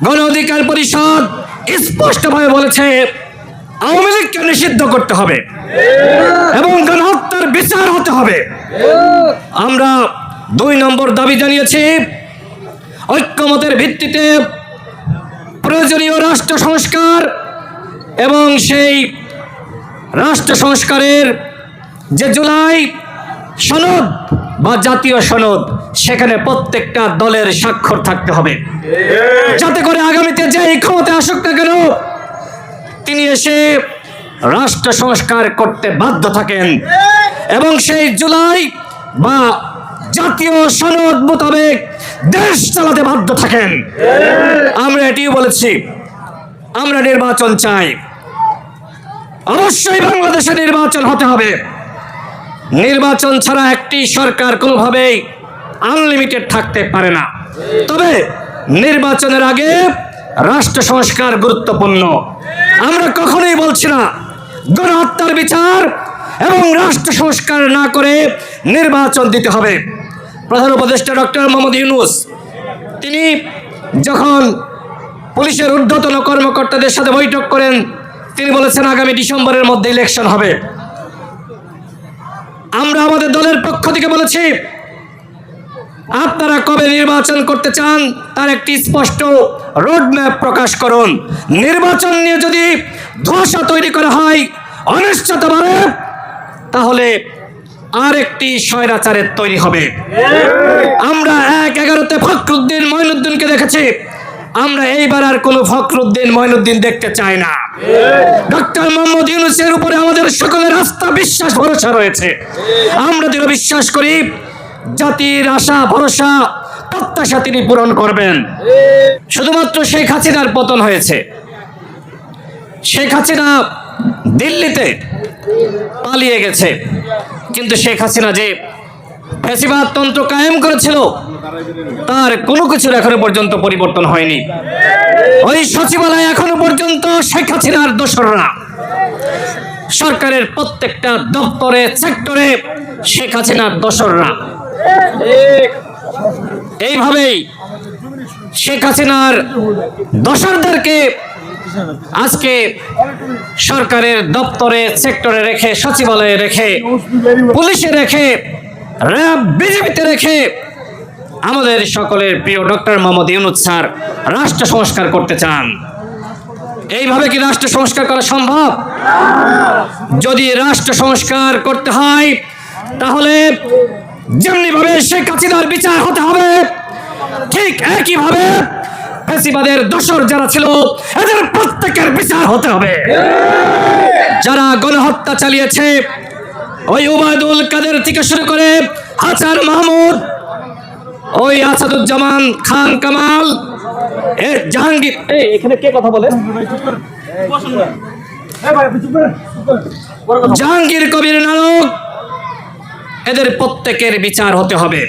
গণ অধিকার পরিষদ স্পষ্টভাবে বলেছে, আওয়ামী লীগকে নিষিদ্ধ করতে হবে? এবং গণহত্যার বিচার হতে হবে। আমরা দুই নম্বর দাবি জানিয়েছি, ঐক্যমতের ভিত্তিতে প্রয়োজনীয় রাষ্ট্র সংস্কার এবং সেই রাষ্ট্র সংস্কারের যে জুলাই সনদ বা জাতীয় সনদ, সেখানে প্রত্যেকটা দলের স্বাক্ষর থাকতে হবে। যাতে করে আগামীতে যে ক্ষমতা আসুক না কেন, তিনি এসে রাষ্ট্র সংস্কার করতে বাধ্য থাকেন। এবং সেই জুলাই বা জাতীয় সনদ মোতাবেক দেশ চালাতে বাধ্য থাকেন। আমরা এটিও বলেছি, আমরা নির্বাচন চাই। অবশ্যই বাংলাদেশে নির্বাচন হতে হবে। নির্বাচন ছাড়া একটি সরকার কোনোভাবেই আনলিমিটেড থাকতে পারে না। তবে নির্বাচনের আগে রাষ্ট্র সংস্কার গুরুত্বপূর্ণ। আমরা কখনোই বলছি না, গণহত্যার বিচার এবং রাষ্ট্র সংস্কার না করে নির্বাচন দিতে হবে। প্রধান উপদেষ্টা ডক্টর মোহাম্মদ ইউনুস, তিনি যখন পুলিশের ঊর্ধ্বতন কর্মকর্তাদের সাথে বৈঠক করেন, তিনি বলেছেন আগামী ডিসেম্বরের মধ্যে ইলেকশন হবে। আমরা আমাদের দলের পক্ষ থেকে বলেছি আপনারা কবে নির্বাচন করতে চান তার একটি স্পষ্ট রোডম্যাপ প্রকাশ করুন। নির্বাচন নিয়ে যদি ধোঁয়াশা তৈরি করা হয় অনিশ্চয়তা বাড়ে তাহলে আর একটি স্বৈরাচারের তৈরি হবে। আমরা এক এগারোতে ফখরুদ্দিন মঈনুদ্দিনকে দেখেছি আমরা এইবার আর কোনো ফখরুদ্দিন মঈনুদ্দিন দেখতে চাই না। ডক্টর মোহাম্মদ ইউনুসের উপরে আমাদের সকলের আস্থা, বিশ্বাস, ভরসা রয়েছে। আমরা দৃঢ় বিশ্বাস করি, জাতির আশা, ভরসা, প্রত্যাশা তিনি পূরণ করবেন। শুধুমাত্র শেখ হাসিনার পতন হয়েছে। শেখ হাসিনা দিল্লিতে পালিয়ে গেছে। কিন্তু শেখ হাসিনা যে ফেসিবাদ তন্ত্র কায়েম করেছিল, তার কোনো কিছুর এখনও পর্যন্ত পরিবর্তন হয়নি। ওই সচিবালয় এখনও পর্যন্ত শেখ হাসিনার দোসররা। সরকারের প্রত্যেকটা দপ্তরে, সেক্টরে শেখ হাসিনার দোসররা। এইভাবেই শেখ হাসিনার দোসরদেরকে আজকে সরকারের দপ্তরে, সেক্টরে রেখে, সচিবালয়ে রেখে, পুলিশে রেখে র্যাব বিজেপিতে রেখে আমাদের সকলের প্রিয় ডক্টর মোহাম্মদ ইউনুস স্যার রাষ্ট্র সংস্কার করতে চান। এইভাবে কি রাষ্ট্র সংস্কার করা সম্ভব? যদি রাষ্ট্র সংস্কার করতে হয়, তাহলে যেমনি ভাবে শেখ হাসিনার বিচার হতে হবে, ঠিক একইভাবে ফেসিবাদের দোসর যারা ছিল, এদের প্রত্যেকের বিচার হতে হবে। যারা গণহত্যা চালিয়েছে ওই উবায়দুল কাদের থেকে শুরু করে আচার মাহমুদ ওই আসাদুজ্জামান খান কামাল এ জাহাঙ্গীর। এই এখানে কে কথা বলে? জাহাঙ্গীর কবির নানক এদের প্রত্যেকের বিচার হতে হবে।